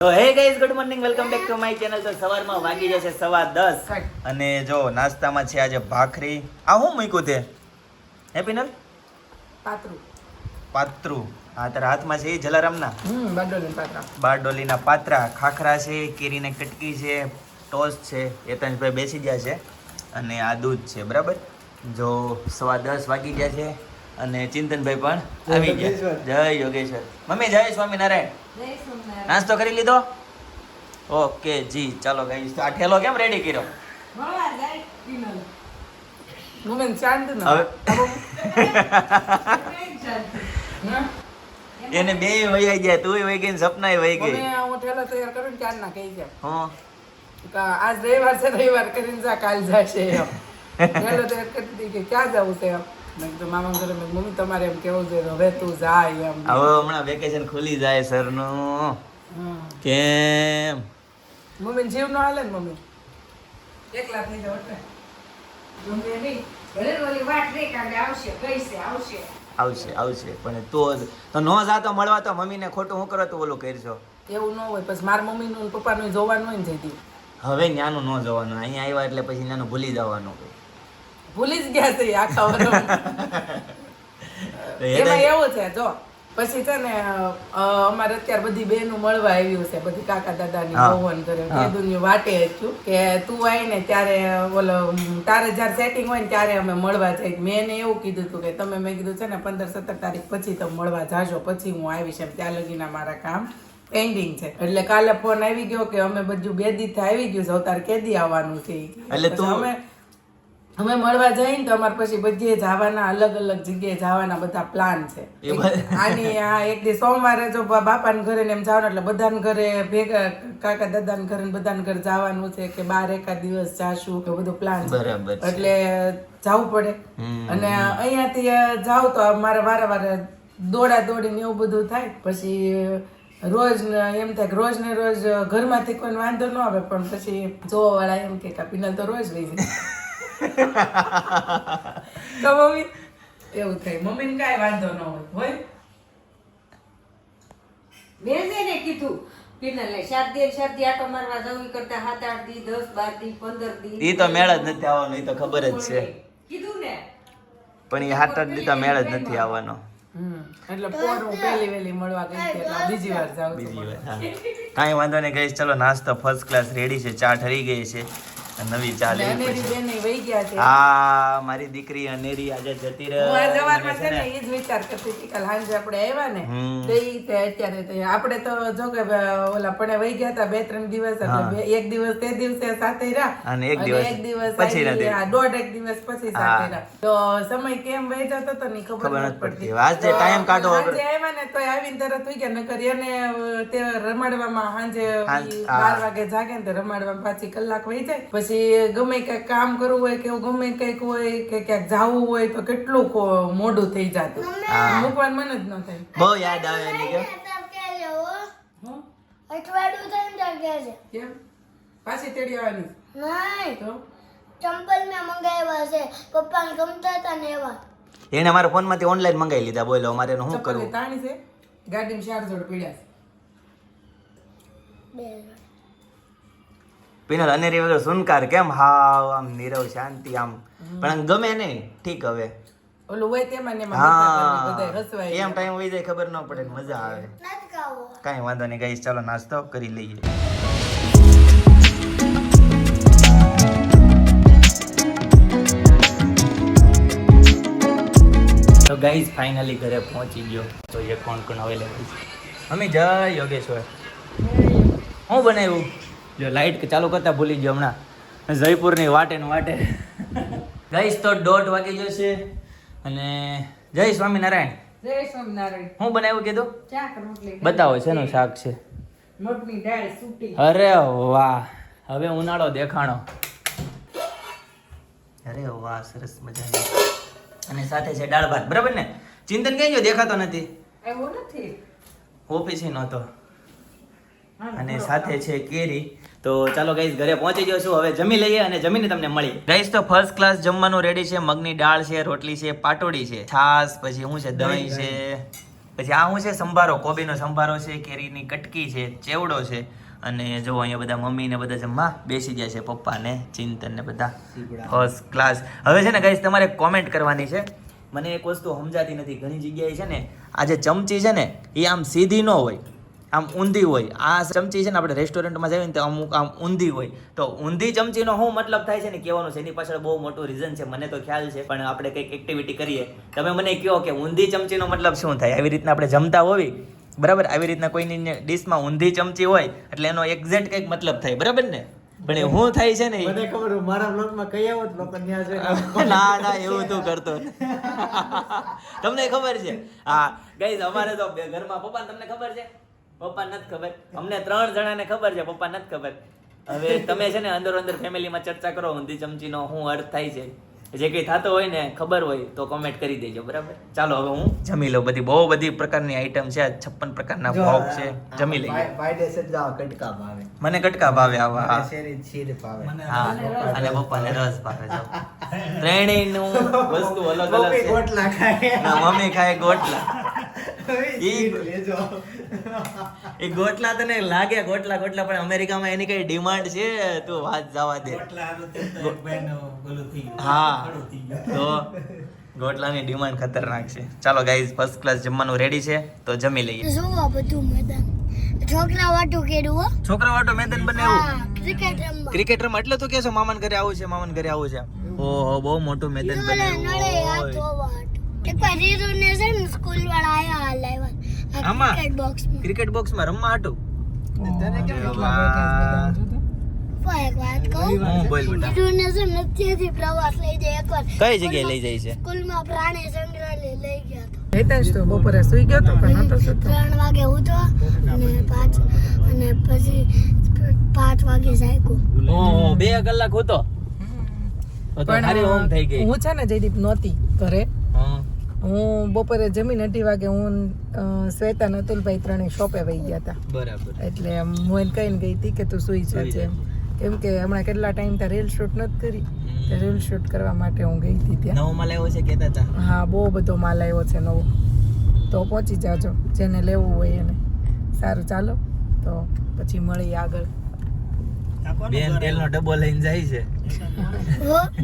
તો hey guys good morning welcome back to my channel તો સવારમાં વાગી જશે સવા દસ. અને જો નાસ્તામાં છે આજે ભાખરી. આ હું મૂક્યું તે? હે પિનલ? પાતરું પાત્રું હા તારા હાથમાં છે એ જલારામના? બારડોલીના પાત્રા ખાખરા છે કેરીને કટકી છે ટોસ છે યતનભાઈ બેસી ગયા છે. અને આ દૂધ છે બરાબર? જો સવા દસ વાગી ગયા છે. અને ચિંતનભાઈ પણ આવી ગયા. જય યોગેશ્વર. મમ્મી જય સ્વામિનારાયણ. નાસ્તો કરી લીધો? ઓકે જી ચાલો ભાઈ આ ઠેલો કેમ રેડી કર્યો? શાંત ન હવે એને બે વહી ગયા તું વહી ગઈ ને સપના વહી ગઈ. હું ઠેલો તૈયાર કરું ને ક્યારના કહી છે હું. કે આજ રવિવાર છે રવિવાર કરીને જા કાલ જશે એમ. ઠેલો તૈયાર કરી દીધી કે ક્યાં જવું છે એમ? મેં કીધું મામા ઘરે મેં મમ્મી તમારે એમ કેવું છે હવે તું જાય એમ. હવે હમણાં વેકેશન ખુલી જાય સરનું. કેમ? મમ્મી જીવ ન હાલે ને મમ્મી? નહીં. ભલે ઓલી વાટ આવશે, આવશે. આવશે આવશે. પણ તો તો નો જાતો મળવા તો મમ્મીને ખોટું હું કરો તો ઓલું કરશો એવું ન હોય પછી મારા મમ્મીનું પપ્પા પપ્પાનું જોવાનું હોય ને જઈતી હવે ન્યાનું ન જવાનું. અહીંયા આવ્યા એટલે પછી ન્યાનું ભૂલી જવાનું. ભૂલી જ ગયા છે આખા વર્ષ એમાં એવું છે જો પછી છે ને અમારે અત્યારે બધી બહેનો મળવા આવ્યું છે બધી કાકા દાદાની. ભવન કરે. કેદુની વાટે હતું કે તું આવીને ત્યારે ઓલો તારે જ્યારે સેટિંગ હોય ને ત્યારે અમે મળવા જઈ મેં એને એવું કીધું હતું કે તમે મેં કીધું છે ને પંદર સત્તર તારીખ પછી તમે મળવા જાજો પછી હું આવીશ એમ. ત્યાં લગીના મારા કામ પેન્ડિંગ છે. એટલે કાલે ફોન આવી ગયો કે અમે બધું બે દી આવી ગયું છે. હવે તારે કેદી આવવાનું છે? એટલે અમે અમે મળવા જઈએ ને તો અમારે પછી બધે જવાના અલગ અલગ જગ્યાએ જવાના બધા પ્લાન છે. આની આ એક દી સોમવારે જો બાપાને ઘરે ને એમ જવાનું એટલે બધાને ઘરે ભેગા કાકા દાદાને ઘરે ને બધાને ઘરે જવાનું છે કે બાર એકાદ દિવસ જાશું કે બધું પ્લાન છે. એટલે જવું પડે. અને અહીંયાથી જાવ તો મારે વારે વારે દોડા દોડીને એવું બધું થાય. પછી રોજ એમ થાય કે રોજ ને રોજ ઘરમાંથી કોઈ વાંધો ન આવે પણ પછી જોવા વાળા એમ કે પિનલ તો રોજ લઈ જાય. તો મમ્મી એવું થાય. મમ્મીને કાંઈ વાંધો ન હોય હોય? મેં કીધું પીનલને સાત દી સાત દી આંટો મારવા જવું કરતા સાત આઠ દી દસ બાર દી પંદર દી. ઈ તો મેળ જ નથી આવવાનો ઈ તો ખબર જ છે. કીધું ને. પણ એ હાથ જ દીધા મેળ જ નથી આવવાનો. એટલે પોર હું પહેલી વહેલી મળવા ગઈ એટલે બીજી વાર જાઉં બીજી વાર કાંઈ વાંધો નહીં ગઈશ ચલો નાસ્તો ફર્સ્ટ ક્લાસ રેડી છે ચા ઠરી ગઈ છે. નવી ચા લેવી પડશે હા મારી દીકરી અનેરી આજે જતી રહે છે ને એ જ વિચાર કરતી હતી કાલ સાંજે આપણે આવ્યા ને. તો ઈ તે અત્યારે તો આપણે તો જો કે ઓલા પણ વહી ગયા હતા બે ત્રણ દિવસ એક દિવસ તે દિવસે સાથે રહ્યા અને એક દિવસ એક દિવસ પછી રહ્યા. દોઢ એક દિવસ પછી સાથે રહ્યા તો સમય કેમ વહી જતો તો ની ખબર નથી પડતી. આજે ટાઈમ કાઢો આજે આવ્યા ને તો આવીને તરત થઈ ગયા નકર એને તે રમાડવામાં સાંજે. બાર વાગે જાગે ને તો રમાડવામાં પાછી કલાક વહી જાય પછી ગમે કંઈક કામ કરવું હોય કે એવું ગમે કંઈક હોય કે ક્યાંક જવું હોય તો કેટલું મોડું થઈ જતું. મૂકવાનું મન જ ન થાય. બહુ યાદ આવે એની કે. હં? અઠવાડિયું થઈને જાગ્યા છે. કેમ? પાછી તેડી આવવાની? નહીં. તો? ચંપલ મેં મંગાવ્યા છે. પપ્પાને ગમતા હતા ને એવા. એને મારા ફોનમાંથી ઓનલાઈન મંગાવી લીધા. બોલો મારે એનું શું કરવું? તાણી છે. ગાડીમાં ચાર જોડ પીડ્યા છે. બે પિનલ અનેરી વગર સુનકાર કેમ? હાવ આમ નીરવ શાંતિ આમ. પણ ગમે નહીં. ઠીક હવે. ઓલું હોય તેમાં ને હા. એમ ટાઈમ હોય જાય ખબર ન પડે મજા આવે. કાંઈ વાંધો નહીં ગઈશ ચાલો નાસ્તો કરી લઈએ. તો ગાઈઝ ફાઇનલી ઘરે પહોંચી ગયો. જોઈએ કોણ કોણ અવેલેબલ છે? અમે જય યોગેશ્વર. હું બનાવ્યું? જો લાઈટ ચાલુ કરતા ભૂલી ગયો હમણાં. જયપુરની વાટે ને વાટે. ગઈશ તો દોઢ વાગી જશે અને જય સ્વામિનારાયણ. જય સ્વામિનારાયણ. બનાવ્યું કીધું? શાક રોટલી બતાવો શેનું શાક છે? મગની દાળ સૂટી. અરે વાહ. હવે ઉનાળો દેખાણો. અરે વાહ સરસ મજાની. અને સાથે છે દાળ ભાત. બરાબર ને? ચિંતન કઈ ગયો? દેખાતો નથી. એવું નથી. ઓફિસે નહોતો. અને સાથે છે કેરી. તો ચાલો ગાઈસ ઘરે પહોંચી ગયો છું. હવે જમી લઈએ અને જમીને તમને મળી ગાઈસ તો ફર્સ્ટ ક્લાસ જમવાનું રેડી છે. મગની દાળ છે રોટલી છે પાટોડી છે. છાસ પછી શું છે દહીં છે. પછી આ શું છે સંભારો. કોબીનો સંભારો છે કેરીની કટકી છે ચેવડો છે. અને જો અહીંયા બધા મમ્મી ને બધા જમવા બેસી ગયા છે પપ્પા ને ચિંતન ને બધા. ફર્સ્ટ ક્લાસ હવે છે ને ગાઈસ તમારે કોમેન્ટ કરવાની છે. મને એક વસ્તુ સમજાતી નથી. ઘણી જગ્યાએ છે ને આ જે ચમચી છે ને એ આમ સીધી ન હોય. આમ ઊંધી હોય. આ ચમચી છે ને આપણે રેસ્ટોરન્ટમાં જઈએ ને તો અમુક આમ ઊંધી હોય. તો ઊંધી ચમચીનો શું મતલબ થાય છે ને કહેવાનું? છે એની પાછળ બહુ મોટું રીઝન છે મને તો ખ્યાલ છે પણ આપણે કંઈક એક્ટિવિટી કરીએ. તમે મને કહો કે ઊંધી ચમચીનો મતલબ શું થાય? આવી રીતના આપણે જમતા હોવી? બરાબર? આવી રીતના કોઈની ડીશમાં ઊંધી ચમચી હોય એટલે એનો એક્ઝેક્ટ કંઈક મતલબ થાય. બરાબર ને? પણ હું શું થાય છે ને મને ખબર મારા બ્લોગમાં કઈ આવો લોકો છે ના ના એવું તું કરતો તમને ખબર છે? હા ગઈ અમારે તો ઘરમાં પપ્પા તમને ખબર છે? પપ્પા નથી ખબર. અમને ત્રણ જણાને ખબર છે પપ્પા નથી ખબર. હવે તમે છે ને અંદર અંદર ફેમિલીમાં ચર્ચા કરો ઊંધી ચમચીનો શું અર્થ થાય છે. જે કંઈ થતો હોય ને ખબર હોય તો કોમેન્ટ કરી દેજો બરાબર? ચાલો હવે હું જમી લઉં. બધી બહુ બધી પ્રકારની આઈટમ છે છપ્પન પ્રકારના ભોગ છે. જમી લઈએ. કટકા ભાવે. મને કટકા ભાવે આવા ભાવે. અને પપ્પાને રસ ભાવે ત્રણેયનું વસ્તુ અલગ અલગ મમ્મી ગોટલા ખાય. મમ્મી ખાય ગોટલા. એ ગોટલા તને લાગે ગોટલા ગોટલા પણ અમેરિકામાં એની કઈ ડિમાન્ડ છે? તું વાત જવા દે. હા. તો ગોટલાની ડિમાન્ડ ખતરનાક છે. ચાલો ગાઈઝ ફર્સ્ટ ક્લાસ જમવાનું રેડી છે તો જમી લઈએ. જો આ બધું મેદાન? છોકરા વાટો કેડું છોકરા વાટો મેદાન બને એવું? ક્રિકેટ રમવા. ક્રિકેટ રમ એટલે તો કેસો મામાન ઘરે આવું છે મામાન ઘરે આવું છે. ઓહો બહુ મોટું મેદાન નળે સ્કૂલ વાળા આયા હાલ આવ્યા આમાં? ક્રિકેટ બોક્સમાં ક્રિકેટ બોક્સમાં રમવા હાટું? તને કેમ બે કલાક હતો હું છે ને જયદીપ નહોતી ઘરે. હા બપોરે જમીન અઢી વાગે હું શ્વેતા અતુલભાઈ ત્રણેય શોપે વહી ગયા હતા બરાબર. એટલે હું એને કહીને ગઈ હતી કે તું સુઈ જજે એમ. કેમ કે હમણાં કેટલા ટાઈમ ત્યાં રીલ શૂટ નથી કરી. રીલ શૂટ કરવા માટે હું ગઈ હતી ત્યાં. નવો માલ આવ્યો છે કહેતા હતા હા બહુ બધો માલ આવ્યો છે નવો. તો પહોંચી જાજો જેને લેવું હોય એને. સારું ચાલો. તો પછી મળીએ આગળ. બેન તેલનો ડબ્બો લઈને જાય છે.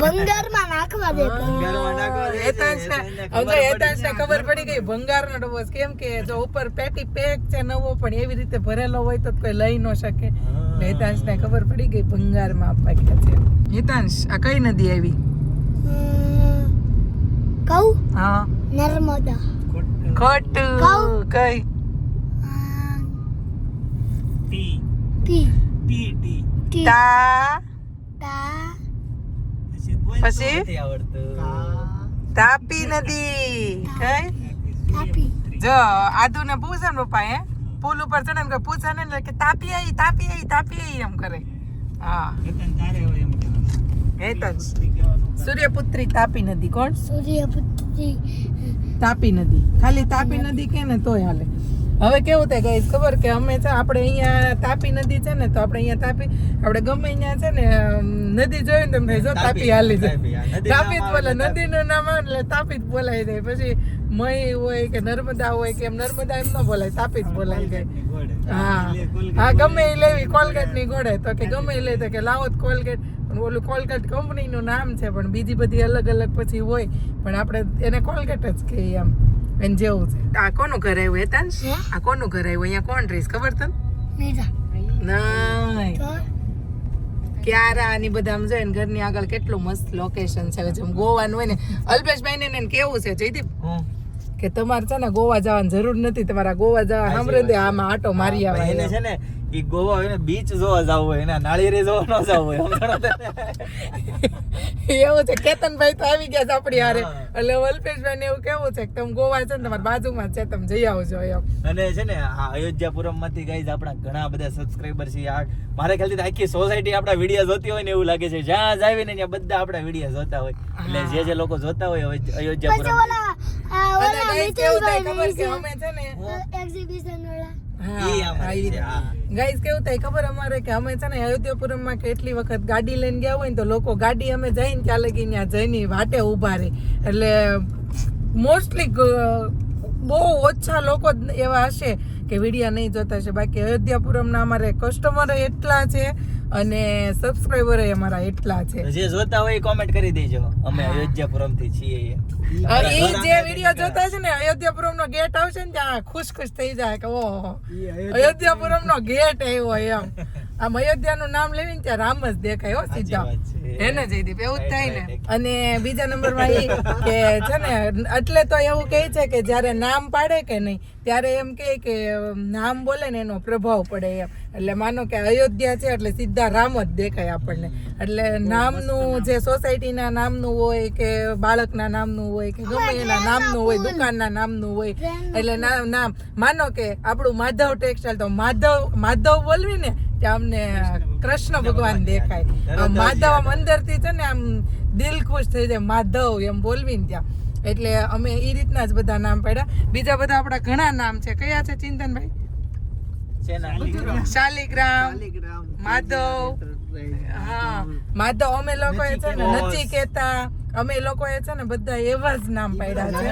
ભંગારમાં નાખવા દેતા ઘરમાં નાખવા દે છે. હેતાંશને હવે ખબર હેતાંશને ખબર પડી ગઈ ભંગારનો ડબ્બો કેમ કે જો ઉપર પેટી પેક છે નવો પણ એવી રીતે ભરેલો હોય તો કોઈ લઈ ન શકે. એટલે હેતાંશને ખબર પડી ગઈ ભંગારમાં આપવા ગયા છે. હેતાંશ આ કઈ નદી આવી? કઉ હા. નર્મદા. ખોટું. કઈ? પી પી પી ટી ટી. તા તા પછી તાપી નદી કઈ તાપી જો આદુ ને પૂછે ને પપ્પા હે પુલ ઉપર ચડે ને પૂછે ને કે તાપી આવી તાપી આવી તાપી આવી એમ કરે હા હેતાંશ સૂર્યપુત્રી તાપી નદી કોણ સૂર્યપુત્રી તાપી નદી ખાલી તાપી નદી કે ને તોય હાલે હવે કેવું થાય ગઈ ખબર કે અમે છે આપણે અહીંયા તાપી નદી છે ને તો આપણે અહીંયા તાપી આપણે ગમે અહીંયા છે ને નદી જોઈએ ને થાય જો તાપી હાલી જાય. તાપી જ બોલે નદીનું નામ આવે એટલે તાપી જ બોલાઈ જાય. પછી મય હોય કે નર્મદા હોય કે એમ નર્મદા એમ ન બોલાય તાપી જ બોલાઈ જાય. હા. હા ગમે એ લેવી કોલગેટની ગોળે. તો કે ગમે એ લે તો કે લાવો કોલગેટ. પણ ઓલું કોલગેટ કંપની નું નામ છે પણ બીજી બધી અલગ અલગ પછી હોય. પણ આપણે એને કોલગેટ જ કહીએ એમ. એને જેવું છે. આ કોનું ઘર આવ્યું હેતાન આ કોનું ઘર આવ્યું? અહીંયા કોણ રહીશ? ખબર તને? નહીં. ક્યારા ની બધા આમ જોઈને ઘરની આગળ કેટલું મસ્ત લોકેશન છે. જેમ ગોવાનું હોય ને અલ્પેશભાઈ ને કેવું છે જયદીપ? કે તમારે છે ને ગોવા જવાની જરૂર નથી. તમારા ગોવા જવા સાંભળે દે આમાં આટો મારી આવે છે ને ઈ ગોવા હોય ને બીચ જોવા જવું હોય એના નાળિયેરી જોવા ન જવું હોય એવું છે કેતનભાઈ તો આવી ગયા છે આપણી હારે. એટલે અલ્પેશભાઈ ને એવું કેવું છે કે તમે ગોવા છે ને તમારી બાજુમાં છે તમે જઈ આવજો એમ. અને છે ને આ અયોધ્યાપુરમમાંથી ગાઈઝ આપણા ઘણા બધા સબસ્ક્રાઇબર છે. આ મારે ખ્યાલથી તો આખી સોસાયટી આપણા વીડિયો જોતી હોય ને એવું લાગે છે. જ્યાં જાય ને ત્યાં બધા આપણા વીડિયો જોતા હોય. એટલે જે જે લોકો જોતા હોય અયોધ્યાપુરમ અને ઓલા કેવું થાય ખબર છે? અમે છે ને એક્ઝિબિશન ગાઈસ કેવું થાય ખબર અમારે કે અમે છે ને અયોધ્યાપુરમમાં કેટલી વખત ગાડી લઈને ગયા હોય ને તો લોકો ગાડી અમે જઈને ત્યાં લગી ત્યાં જઈને વાટે ઊભા રહે એટલે મોસ્ટલી બહુ ઓછા લોકો એવા હશે કે વિડીયા નહીં જોતા છે બાકી અયોધ્યાપુરમના અમારે કસ્ટમર એટલા છે અને સબસ્ક્રાઇબર અમારા એટલા છે. જે જોતા હોય કોમેન્ટ કરી દેજો. અમે અયોધ્યાપુરમથી છીએ. એ જે વિડિયો જોતા છે ને અયોધ્યાપુરમ નો ગેટ આવશે ને ત્યાં ખુશ ખુશ થઈ જાય કે ઓહો. અયોધ્યાપુરમ નો ગેટ આવ્યો એમ. આમ અયોધ્યા નું નામ લેવી ને ત્યાં રામ જ દેખાય હો સીધા. એને જયદીપ એવું જ થાય ને. અને બીજા નંબરમાં એ કે છે ને એટલે તો એવું કહે છે કે જ્યારે નામ પાડે કે નહીં ત્યારે એમ કહે કે નામ બોલે ને એનો પ્રભાવ પડે એમ. એટલે માનો કે અયોધ્યા છે એટલે સીધા રામ જ દેખાય આપણને. એટલે નામનું જે સોસાયટીના નામનું હોય કે બાળકના નામનું હોય કે ગમે એના નામનું હોય દુકાનના નામનું હોય એટલે નામ. માનો કે આપણું માધવ ટેક્સટાઇલ તો માધવ માધવ બોલવી ને અમને કૃષ્ણ ભગવાન દેખાય. માધવ અંદરથી છે ને આમ દિલ ખુશ થઈ જાય. માધવ એમ બોલવી ને ત્યાં. એટલે અમે એ રીતના જ બધા નામ પાડ્યા. બીજા બધા આપણા ઘણા નામ છે. કયા છે ચિંતનભાઈ? શાલિગ્રામ. માધવ. હા. માધવ અમે લોકોએ છે ને નથી અમે અમે લોકોએ છે ને બધા એવા જ નામ પાડ્યા છે.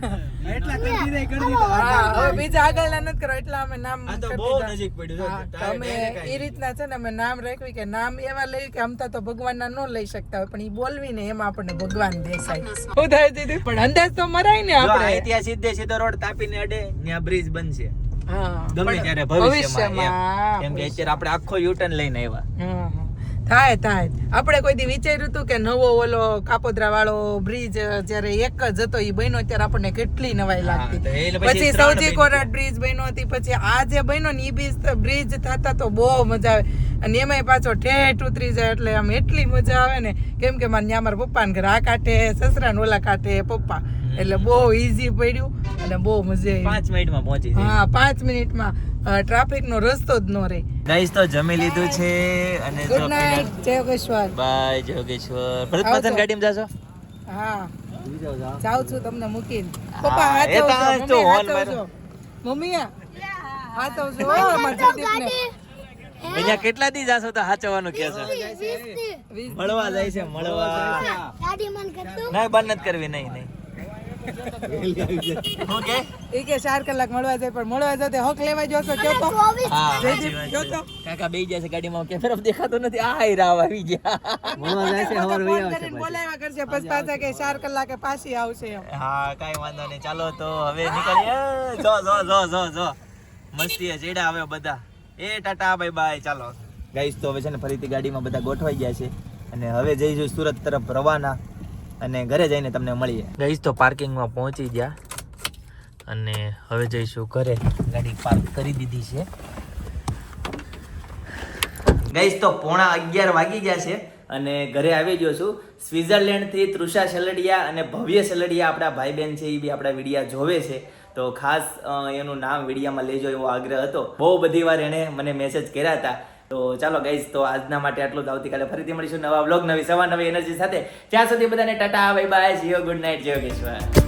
આ વોટર કે- પાર્કમાં જાવું છે આપણે એટલા કરી દીધા, કરી દીધા. હા હવે બીજા આગળના નથી કરો એટલે અમે નામ આ તો બહુ નજીક પડ્યું છે. હા, તો તારે અમે direct આવી એ રીતના છે ને અમે નામ રાખ્યું કે નામ એવા લઈ કે અમતા તો ભગવાનના નો લઈ શકતા હોય પણ ઈ બોલવી ને એમાં આપણને ભગવાન દેખાય શું થાય દીદી પણ અંદાજ તો મરાય ને આપણે અહીંથી સીધે સીધો રોડ તાપીને અડે ત્યાં બ્રિજ બનશે હા ગમે ત્યારે ભવિષ્યમાં ભવિષ્યમાં એમ. કે અત્યારે આપણે આખો યુટર્ન લઈને આવ્યા. થાય થાય. આપણે કોઈ દી વિચાર્યું હતું કે નવો ઓલો કાપોદ્રા વાળો બ્રિજ જ્યારે એક જ હતો એ બન્યો ત્યારે આપણને કેટલી નવાઈ લાગતી. પછી સૌથી કોરાટ બ્રિજ બન્યો. હતી પછી આ જે બન્યો ને એ બ્રિજ થતા તો બહુ મજા આવે. અને એમાંય પાછો ઠેઠ ઉતરી જાય એટલે આમ એટલી મજા આવે ને. કેમ કે મારા ત્યાં મારા પપ્પાને ઘર આ કાંઠે સસરા ઓલા કાંઠે પપ્પા. એટલે બહુ ઈઝી પડ્યું અને બહુ મજા આવી. પાંચ મિનિટમાં પહોંચી હા પાંચ મિનિટમાં ટ્રાફિક નો રસ્તો જ ન રહે. ગાઈસ તો જમી લીધું છે અને ગુડ નાઈટ જય બાય જોગેશ્વર ભરત પાછળ ગાડીમાં જાશો? હા. જાઉં છું તમને મૂકીને. પપ્પા હાથ આવજો, મમ્મી. મમ્મી હાથ આવજો અમારા જયદીપને. અહીંયા કેટલા દી જાશો તો હાચવાનું કે છે મળવા જાય છે મળવા. ગાડી મન કરતું ના બંધ નથી કરવી નહીં નહીં. શું કે? ઈ કે ચાર કલાક મળવા જાય પણ મળવા જાય તો હક લેવા કયો તો. હા કયો તો. કાકા બેસી જશે ગાડીમાં કે કેમેરા દેખાતો નથી આ હાઈ રાવ આવી ગયા. મળવા જાય છે, હવાર ફોન આવશે બોલાવા કરશે પછી. પાછા કે ચાર કલાકે પાછી આવશે હા કાઈ વાંધો નહીં. ચાલો તો હવે નીકળીએ. જો જો જો જો જો. મસ્તી ચેડા હવે બધા. એ ટાટા બાય બાય. ચાલો. ગાઈસ તો હવે છે ને ફરીથી ગાડીમાં બધા ગોઠવાઈ ગયા છે. અને હવે જઈશું સુરત તરફ રવાના. અને ઘરે જઈને તમને મળીએ. ગઈશ તો પાર્કિંગમાં પહોંચી ગયા. અને હવે જઈશું ઘરે. ગાડી પાર્ક કરી દીધી છે. ગઈશ તો પોણા અગિયાર વાગી ગયા છે અને ઘરે આવી ગયો છું. સ્વિટ્ઝરલેન્ડથી તૃષા સેલડિયા અને ભવ્ય સેલડિયા આપણા ભાઈ બહેન છે, એ બી આપણા વિડીયા જોવે છે. તો ખાસ એનું નામ વિડીયામાં લેજો એવો આગ્રહ હતો. બહુ બધી વાર એણે મને મેસેજ કર્યા હતા તો ચાલો ગઈશ તો આજના માટે આટલું જ. આવતીકાલે ફરીથી મળીશું નવા બ્લોગ નવી સવાર, નવી એનર્જી સાથે. ત્યાં સુધી બધાને ટાટા બાય બાય જીઓ ગુડ નાઇટ જીઓ કેશ્વર